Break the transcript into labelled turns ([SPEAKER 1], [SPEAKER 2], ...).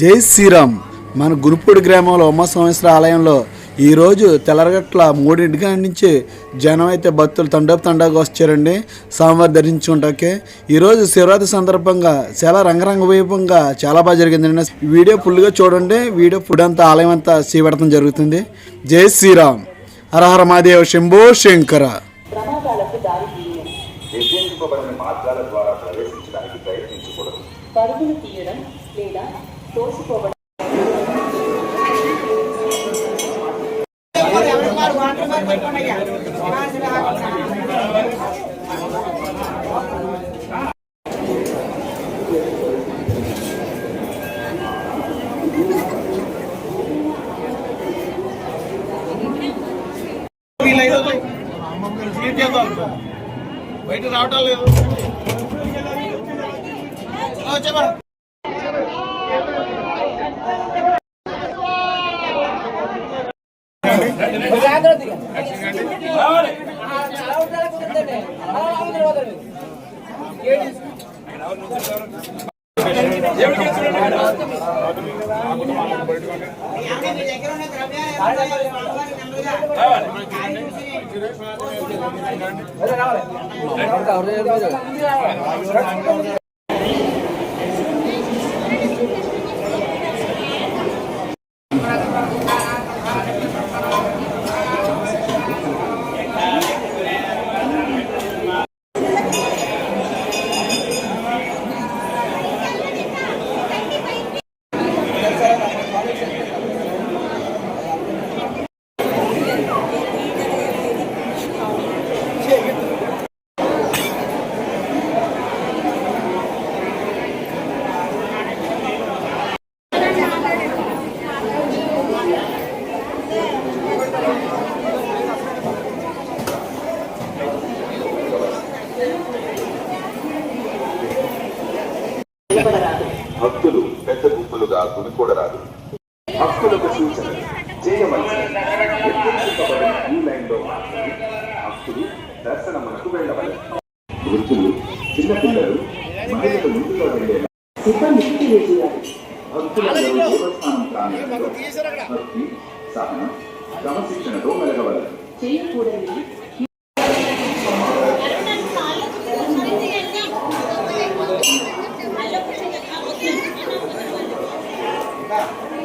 [SPEAKER 1] జై శ్రీరామ్. మన గురుపూడి గ్రామంలో ఉమా సంవత్సర ఆలయంలో ఈరోజు తెల్లరగట్ల మూడింటి కాడి నుంచి జనం అయితే భక్తులు తండోపు తండాగా వచ్చారండి స్వామివారి దర్శించుకుంటాకే. ఈరోజు శివరాత్రి సందర్భంగా చాలా రంగరంగ వైభవంగా చాలా బాగా జరిగిందండి వీడియో ఫుల్గా చూడండి. వీడియో ఫుడ్ అంతా ఆలయం అంతా చేపడటం జరుగుతుంది. జై శ్రీరామ్. హరహర మహాదేవ శంభో శంకర.
[SPEAKER 2] నిర్దేశింపబడిన మార్గాల ద్వారా ప్రవేశించడానికి ప్రయత్నించకూడదు.
[SPEAKER 3] పరుగులు తీయడం లేదా తోసిపోవడం
[SPEAKER 4] వీలైనది క్లీన్ చేద్దాం బయట రావటం లేదు ఆ, చెప్పండి
[SPEAKER 2] రావాలి గుంపులుగా గుమికూడరాదు భక్తులకు సూచన నిర్దేశింపబడిన ఈ లైన్లో భక్తులు వృద్ధులు చిన్నపిల్లలు మహిళలు ముందుగా వెళ్ళేలా
[SPEAKER 3] సిబ్బందికి తెలియజేయాలి
[SPEAKER 2] భక్తులందరూ దేవస్థానం ప్రాంగణంలో భక్తి సహనం క్రమశిక్షణతో
[SPEAKER 3] చేయకూడని back.